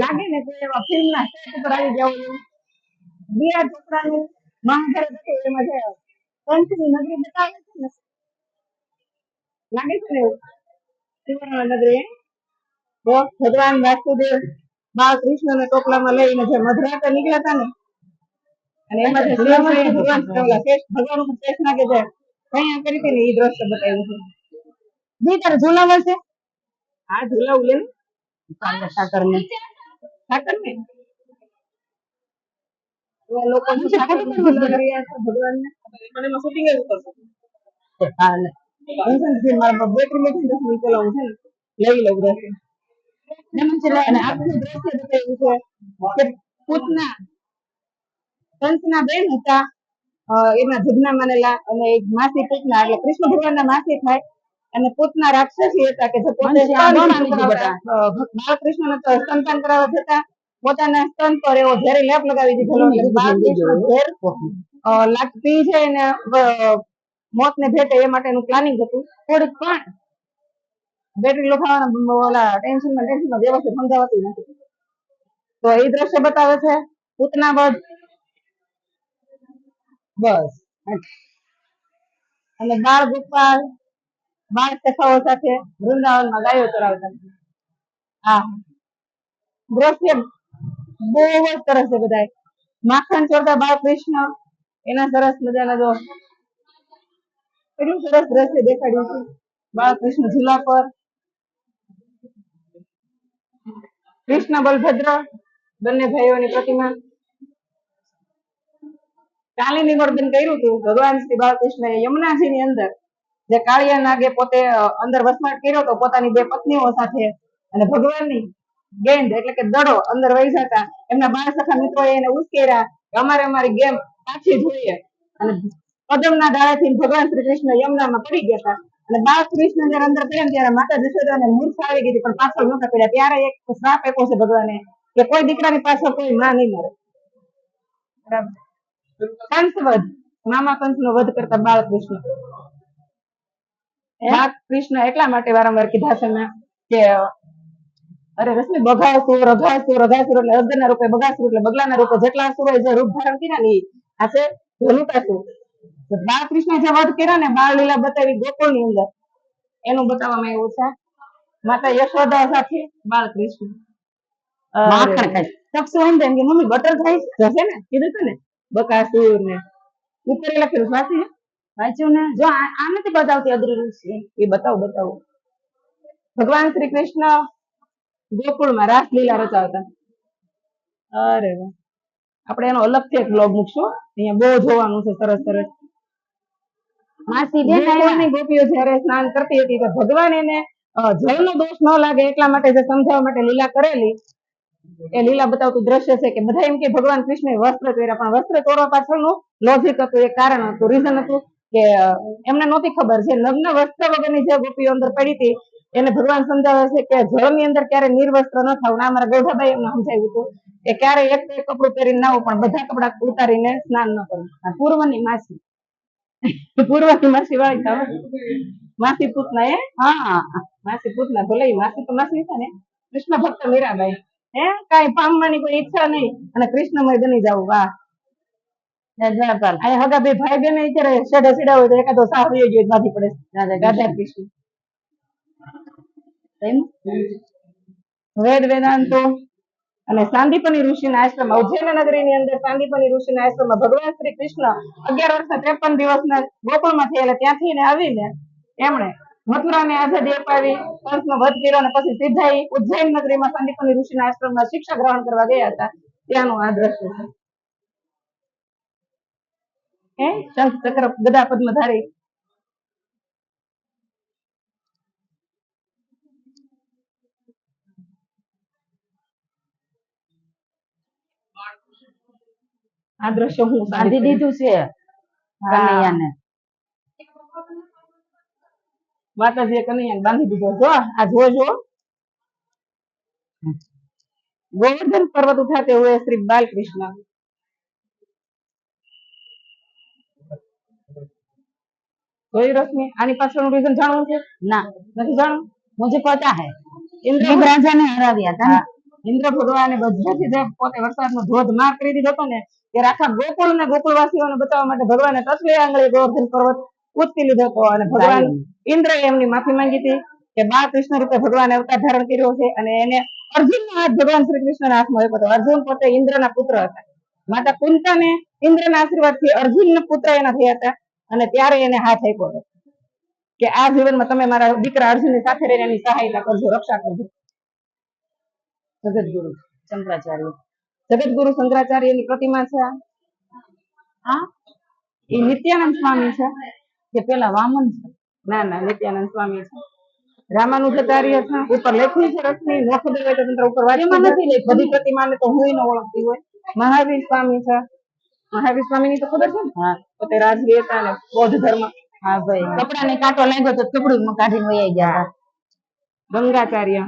લાગે ને કે એવા ફિલ્મ ના સેટ ઉપર આવી જવું બિહાર ચોપડાનું મહાભારત છે, એમાં જે કંસની નગરી બતાવે છે ને? લાગે છે ને સુવર્ણ નગરી? ભગવાન વાસુદેવ બાળકૃષ્ણ ને ટોપલામાં લઈને જે મધરાતે નીકળ્યા હતા ને? અને એમાં જે ભગવાન ભગવાન ઉપર શેષ નાખે છે. કઈ કરી હતી ને એ દ્રશ્ય બતાવ્યું છે. જી, તારે ઝુલાવર છે? હા, ઝુલાવું લે ને. સાકર ને. સાકર ને? લોકો સાકર ને ઝુલાવી રહ્યા મને એમાં જ કરશો હા લે. મારા બેટરી મેથી દસ મિનિટ ચલાવું છે લઈ લઉં દ્રશ્ય અને આખું દ્રશ્ય બતાવ્યું છે કે પૂતના કંસના બેન હતા અ, એમના જુગના માનેલા અને એક માસી પૂતના એટલે કૃષ્ણ ભગવાનના માસી થાય. અને પોતના રાક્ષસી હતા કે જે પોતે તો સ્તનપાન કરાવવા જતા પોતાના સ્તન પર એવો ઝેરી લેપ લગાવી દીધેલો બાળકૃષ્ણ ઝેર લાગતી છે એને મોત ને ભેટે એ માટેનું પ્લાનિંગ હતું. થોડીક પણ બેટરી લોફાવાના ઓલા ટેન્શનમાં ટેન્શનમાં વ્યવસ્થિત સમજાવતી નથી. તો એ દ્રશ્ય બતાવે છે પૂતના બધ બસ. અને બાળ ગોપાલ બાળ સખાઓ સાથે વૃંદાવનમાં ગાયો ચરાવતા હા. દ્રશ્ય બહુ જ સરસ છે બધા માખણ ચોરતા બાળકૃષ્ણ એના સરસ મજાના જો એટલું સરસ દ્રશ્ય દેખાડ્યું છે બાળકૃષ્ણ ઝૂલા પર. કૃષ્ણ બલભદ્ર, બંને ભાઈઓની પ્રતિમા. કાલે નિવર્તન કર્યું હતું. ભગવાન શ્રી બાળકૃષ્ણએ યમુનાજીની અંદર જે કાળિયા નાગે પોતે અંદર વસવાટ કર્યો હતો પોતાની બે પત્નીઓ સાથે અને ભગવાનની ગેંદ એટલે કે દડો અંદર વહી જતા એમના બાળ સખા મિત્રો એને ઉશ્કેર્યા અમારે અમારી ગેમ પાછી જોઈએ. અને કદમના ડાળેથી ભગવાન શ્રી કૃષ્ણ યમુનામાં પડી ગયા હતા. અને બાળકૃષ્ણ જયારે અંદર પડ્યા ત્યારે માતા જશોદાને મૂર્છા આવી ગઈ પણ પાછળ નહોતા પડ્યા. ત્યારે એક શ્રાપ આપ્યો છે ભગવાને કે કોઈ દીકરાની પાછળ કોઈ માં નહીં મરે. બરાબર. કંસવધ મામા કંસનો વધ કરતા બાળકૃષ્ણ બાળકૃષ્ણ એટલા માટે વારંવાર કીધા છે મેં કે અરે રશ્મિ બગાસુર રઘાસુર રઘાસુર એટલે અર્ધના રૂપે બગાસુર એટલે બગલાના રૂપે જેટલા અસુરોએ જે રૂપ ધારણ કર્યા ને આ છે ધનુકાસુર બાળકૃષ્ણ જે વધ કર્યા ને બાળ લીલા બતાવી ગોકુળની અંદર એનું બતાવવામાં આવ્યું છે માતા યશોદા સાથે બાળકૃષ્ણ માખણ ખાય. તપસુ એમ કે મમ્મી બટર ખાઈ જશે ને કીધું હતું ને બકાસુર ને ઉપર લખેલું લે. વાંચ્યું ને? જો આ નથી બતાવતી અદ્રી ઋષિ એ બતાવો બતાવો. ભગવાન શ્રી કૃષ્ણ ગોકુળમાં રાસલીલા રચાવતા. અરે આપણે એનો અલગથી એક બ્લોગ મૂકશું. અહીંયા બહુ જોવાનું છે સરસ સરસ. માસી જે. ગોપીઓ જ્યારે સ્નાન કરતી હતી તો ભગવાન એને જળનો દોષ ન લાગે એટલા માટે જે સમજાવવા માટે લીલા કરેલી એ લીલા બતાવતું દ્રશ્ય છે કે બધા એમ કે ભગવાન કૃષ્ણએ વસ્ત્ર પહેર્યા પણ વસ્ત્ર તોડવા પાછળનું લોજિક હતું એક કારણ હતું રીઝન હતું. કે એમને નહોતી ખબર છે લગ્ન વસ્ત્ર વગરની જે ગોપીઓ અંદર પડી હતી, એને ભગવાન સમજાવે છે કે જળની અંદર ક્યારે નિર્વસ્ત્ર ન થવું. અમારા ગૌઠાભાઈ એમને સમજાવ્યું હતું કે ક્યારે એક કપડું પહેરીને ના પણ બધા કપડા ઉતારીને સ્નાન ન કરવું પૂર્વની માસી. પૂર્વની માસી વાળી માસી પૂતના એ? હા, માસી પૂતના. ભલે માસી તો માસી છે ને. કૃષ્ણ ભક્ત મીરાબાઈ. હે, કઈ પામવાની કોઈ ઈચ્છા નહીં. અને કૃષ્ણમય બની જવું વાહ. જયપાલ આ હગા બે ભાઈ બેન અત્યારે શેઢે સીડા હોય તો એકાદો સાહ વયો ગયો બાંધી પડે. રાધા રાધા કૃષ્ણ વેદ વેદાંતો અને સાંદીપની ઋષિના આશ્રમમાં ઉજ્જૈન નગરીની અંદર સાંદીપની ઋષિના આશ્રમમાં ભગવાન શ્રી કૃષ્ણ અગિયાર વર્ષના ત્રેપન દિવસના ગોકુળમાં થયેલા ત્યાંથી આવીને એમણે મથુરાને આઝાદી અપાવી કંસનો વધ કર્યો અને પછી સીધા ઉજ્જૈન નગરીમાં સાંદીપની ઋષિના આશ્રમમાં શિક્ષા ગ્રહણ કરવા ગયા હતા. ત્યાંનું આ દ્રશ્ય છે. હે? શંખ ચક્ર ગદા પદ્મધારી આ દ્રશ્ય હું બાંધી દીધું છે કનૈયાને. માતાજીએ કનૈયાને બાંધી દીધો. જો આ જો જો. ગોવર્ધન પર્વત ઉઠાતે હોય શ્રી બાલકૃષ્ણ. कोई रश्मि આની પાછળનું રીઝન જાણવું છે? ના. નથી જાણવું? મુજે પતા હે. ઇન્દ્ર રાજાને હરાવ્યા હતા ઇન્દ્ર ભગવાને બધાથી પોતે વરસાદનો ધોધ માર કરી દીધો હતો ને ત્યારે આખા ગોકુળ ને ગોકુળવાસીઓને બતાવવા માટે ભગવાને તસલે આંગળે ગોવર્ધન પર્વત ઉચકી લીધો હતો અને ભગવાન ઇન્દ્ર એમની માફી માંગી હતી કે બાળકૃષ્ણ રૂપે ભગવાન અવતાર ધારણ કર્યો છે અને એને અર્જુનનો હાથ ભગવાન શ્રી કૃષ્ણના હાથમાં આવ્યો હતો. અર્જુન પોતે ઇન્દ્રના પુત્ર હતા. માતા કુંતાને ઇન્દ્રના આશીર્વાદ આશીર્વાદથી અર્જુનના પુત્ર એના થયા હતા. અને ત્યારે એને હાથ આપ્યો હતો. કે આ જીવનમાં તમે મારા દીકરા અર્જુનની સાથે રહીને એની સહાયતા કરજો રક્ષા કરજો. જગતગુરુ શંકરાચાર્ય. જગતગુરુ શંકરાચાર્યની પ્રતિમા છે આ. એ નિત્યાનંદ સ્વામી છે. કે પેલા વામન છે. ના ના નિત્યાનંદ સ્વામી છે. રામાનુજાચાર્ય છે. ઉપર લખ્યું છે રશ્મિ ન ખબર હોય તો તંત્ર ઉપર વાંચ્યું નથી. બધી પ્રતિમાને તો હું ન ઓળખતી હોય. મહાવીર સ્વામી છે. મહાવીર સ્વામીની તો ખબર છે ને? હા. પોતે રાજવી હતા અને બૌદ્ધ ધર્મ. હા ભાઈ. કપડાને કાંટો લાગ્યો તો ટુકડું કાઢીને વહી ગયા ગંગાચાર્ય.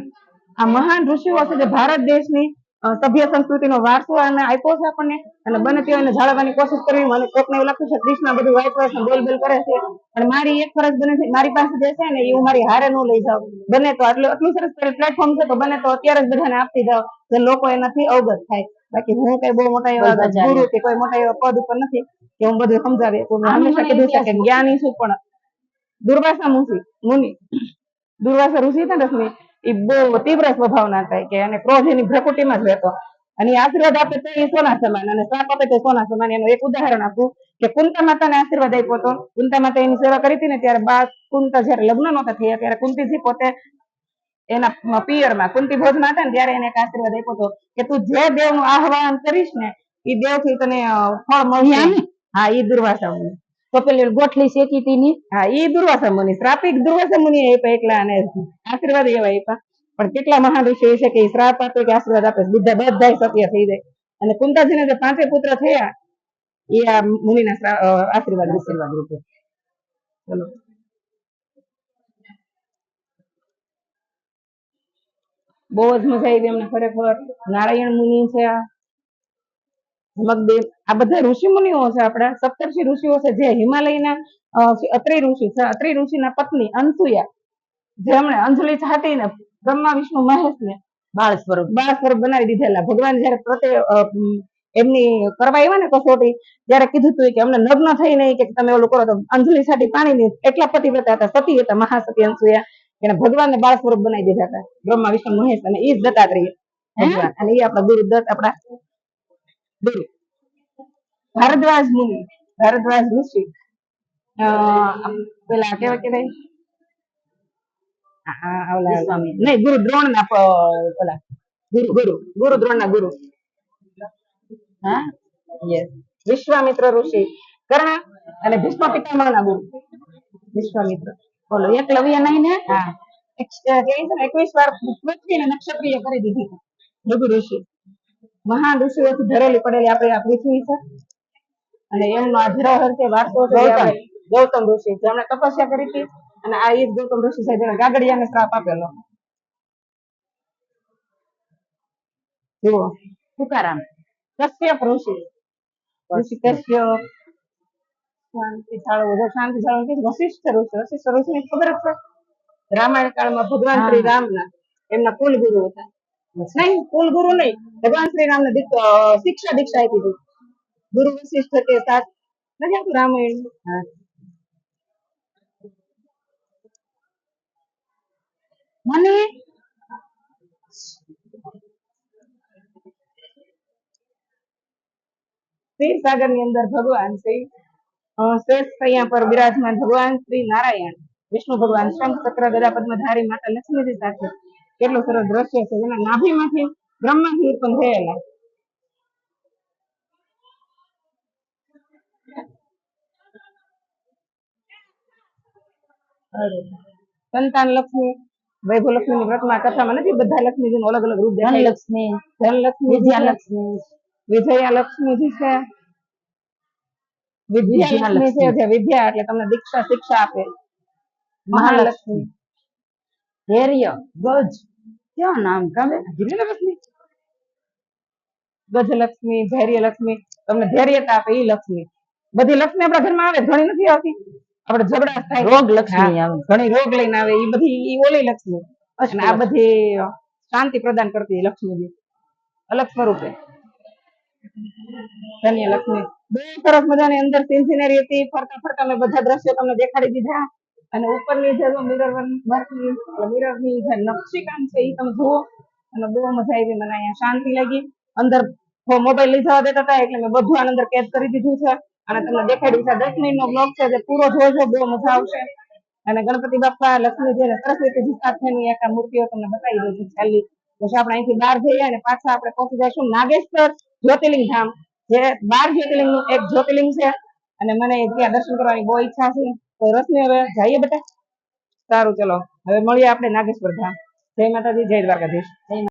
આ મહાન ઋષિઓ છે જે ભારત દેશની સભ્ય સંસ્કૃતિનો વારસો અને આપ્યો છે આપણને. અને બને એને જાળવવાની કોશિશ કરવી. મને કોકને એવું લાગતું છે કૃષ્ણ બધું વાઇટ વાઇટ બોલ બોલ કરે છે. પણ મારી એક ફરજ બને છે મારી પાસે જે છે ને એ હું મારી હારે ન લઈ જાઉં. બને તો આટલું આટલું સરસ પ્લેટફોર્મ છે તો બને તો અત્યારે જ બધાને આપતી જાવ જે લોકો એનાથી અવગત થાય. બાકી હું કઈ બહુ મોટા એવા ગુરુ કે કોઈ મોટા એવા પદ ઉપર નથી કે હું બધું સમજાવી. મેં હંમેશા કીધું છે કે જ્ઞાની છું પણ દુર્વાસા મુનિ મુનિ. દુર્વાસા ઋષિ હતા ને રશ્મિ એ બહુ તીવ્ર સ્વભાવના હતા કે અને ક્રોધ એની પ્રકૃતિમાં જ રહેતો. અને આશીર્વાદ આપે તો એ સોના સમાન અને શ્રાપ આપે તો સોના સમાન. એનું એક ઉદાહરણ આપું કે કુંતા માતાને આશીર્વાદ આપ્યો હતો કુંતા માતા એની સેવા કરી હતી ને ત્યારે બાદ કુંતા જયારે લગ્ન નહોતા થયા ત્યારે કુંતીજી પોતે એના પિયરમાં કુંતી ભોજમાં હતા ને ત્યારે એને એક આશીર્વાદ આપ્યો હતો કે તું જે દેવનું આહવાન કરીશ ને એ દેવથી તને ફળ મળશે. હા એ દુર્વાસા મુનિ. તો પેલી ગોઠલી શેકી હતી ની હા એ દુર્વાસા મુનિ. શ્રાપિક દુર્વાસા મુનિ આપ્યા એકલા અને આશીર્વાદ એવા આપ્યા. પણ કેટલા મહાન ઋષિ છે કે શ્રાપ આપે કે આશીર્વાદ આપે બધા બધા સત્ય થઈ જાય. અને કુંતાજીને જે પાંચે પુત્ર થયા એ આ મુનિના શ્રા- આશીર્વાદ આશીર્વાદ રૂપે. ચલો. બહુ જ મજા આવી એમને ખરેખર. નારાયણ મુનિ છે આ. જમકદેવ આ બધા ઋષિ મુનિઓ છે આપણા. સપ્તર્ષિ ઋષિઓ છે જે હિમાલયના અત્રિ ઋષિ છે. અત્રિ ઋષિના પત્ની અનસુયા. જેમણે અંજલિ છાતીને બ્રહ્મા વિષ્ણુ મહેશને બાળ સ્વરૂપ. બાળ સ્વરૂપ બનાવી દીધેલા. ભગવાન જયારે પ્રત્યે એમની કરવા આવ્યા ને કસોટી ત્યારે કીધું હતું કે અમને લગ્ન થઈ નહીં કે તમે ઓલું કરો તો અંજલિ છાટી નહીં એટલા પતિ હતા સતી હતા મહાસતી અનસુયા એને ભગવાનને બાળ સ્વરૂપ બનાવી દીધા હતા. બ્રહ્મા વિષ્ણુ મહેશ અને ઈ જ દત્તાત્રેય ભગવાન અને એ આપણા ગુરુ દત્ત આપણા ગુરુ. ભારદ્વાજ મુનિ ભારદ્વાજ ઋષિ. પેલા કેવા વિશ્વામિત્ર. નહીં ગુરુ દ્રોણ ના પેલા ગુરુ ગુરુ ગુરુ દ્રોણ ના ગુરુ. હા? યસ વિશ્વામિત્ર ઋષિ કર્ણ અને ભીષ્મ પિતામહ ના ગુરુ. વિશ્વામિત્ર. બોલો એકલવ્ય નહીં ને ને એકવીસ વાર પૃથ્વીને નક્ષત્રીય કરી દીધી ભૃગુ ઋષિ. મહાન ઋષિઓથી ધરેલી પડેલી આપણી આ પૃથ્વી છે. અને એમનો આ ધરોહર છે વારસો ગૌતમ. ઋષિ જેમણે તપસ્યા કરી હતી અને આ ગૌતમ ઋષિ છે જેને ગાગડિયાને શ્રાપ આપેલો. જુઓ. તુકારામ. કશ્યપ ઋષિ. ઋષિ કશ્યપ. શાંતિ જાળવો જો શાંતિ કે વશિષ્ઠ ઋષિ વશિષ્ઠ ઋષિને ખબર છે? રામાયણ કાળમાં ભગવાન શ્રી રામના એમના કુલ ગુરુ હતા. નહીં કુલ ગુરુ નહીં. ભગવાન શ્રી રામને શિક્ષા દીક્ષા આપી હતી ગુરુ વશિષ્ઠ કે સાથ નથી આવતું રામાયણ મને? ક્ષીરસાગરની અંદર ભગવાન શ્રી શ્રેષ્ઠ અહીંયા પર બિરાજમાન ભગવાન શ્રી નારાયણ વિષ્ણુ ભગવાન શંખ ચક્ર ગદા પદ્મધારી માતા લક્ષ્મીજી સાથે કેટલું સરસ દ્રશ્ય છે. જેના નાભીમાંથી બ્રહ્માથી ઉત્પન્ન થયેલા. સંતાન લક્ષ્મી વૈભવ લક્ષ્મી ની વ્રતમાં કથામાં નથી બધા લક્ષ્મીજી નું અલગ અલગ રૂપ ધન લક્ષ્મી ધન લક્ષ્મી વિજયા લક્ષ્મી વિજયા લક્ષ્મીજી છે વિદ્યા છે વિદ્યા એટલે તમને દીક્ષા શિક્ષા આપે. મહાલક્ષ્મી. ધૈર્ય ગજ. ક્યાં નામ? કાવે લક્ષ્મી ગજલક્ષ્મી ધૈર્યલક્ષ્મી તમને ધૈર્યતા આપે ઈ લક્ષ્મી. બધી લક્ષ્મી આપણા ઘરમાં આવે ઘણી નથી આવતી. આપણે ઝઘડા થાય. રોગ લક્ષ્મી આવે. ઘણી રોગ લઈને આવે. ઈ બધી ઈ ઓલી લક્ષ્મી. અને આ બધી શાંતિ પ્રદાન કરતી લક્ષ્મી અલગ સ્વરૂપે. ધન્ય લક્ષ્મી. બે સરસ મજાની અંદર સીન સિનેરી હતી, ફરતા ફરતા મેં બધા દ્રશ્યો તમને દેખાડી દીધા. અને ઉપરની જે મિરર વર્કની મિરરની જે નકશીકામ છે એ તમે જુઓ. અને બહુ મજા આવી મને, અહીંયા શાંતિ લાગી. અંદર મોબાઈલ લઈ જવા દેતા હતા, એટલે મેં બધું આની અંદર કેદ કરી દીધું છે. અને તમને દેખાડ્યું છે દસ મિનિટનો બ્લોગ છે, જે પૂરો જોજો, બહુ મજા આવશે. અને ગણપતિ બાપા લક્ષ્મીજી અને સરસ્વતીજી સાથેની એક મૂર્તિઓ તમને બતાવી દઉં છું છેલ્લી. પછી આપણે અહીંથી બહાર જઈએ અને પાછા આપણે પહોંચી જઈશું નાગેશ્વર. જ્યોતિર્લિંગ ધામ. જે બાર જ્યોતિર્લિંગનું એક જ્યોતિર્લિંગ છે અને મને ત્યાં દર્શન કરવાની બહુ ઈચ્છા છે. તો રસને હવે જઈએ બેટા? સારું, ચલો. હવે મળીએ આપણે નાગેશ્વર ધામ. જય માતાજી, જય દ્વારકાધીશ.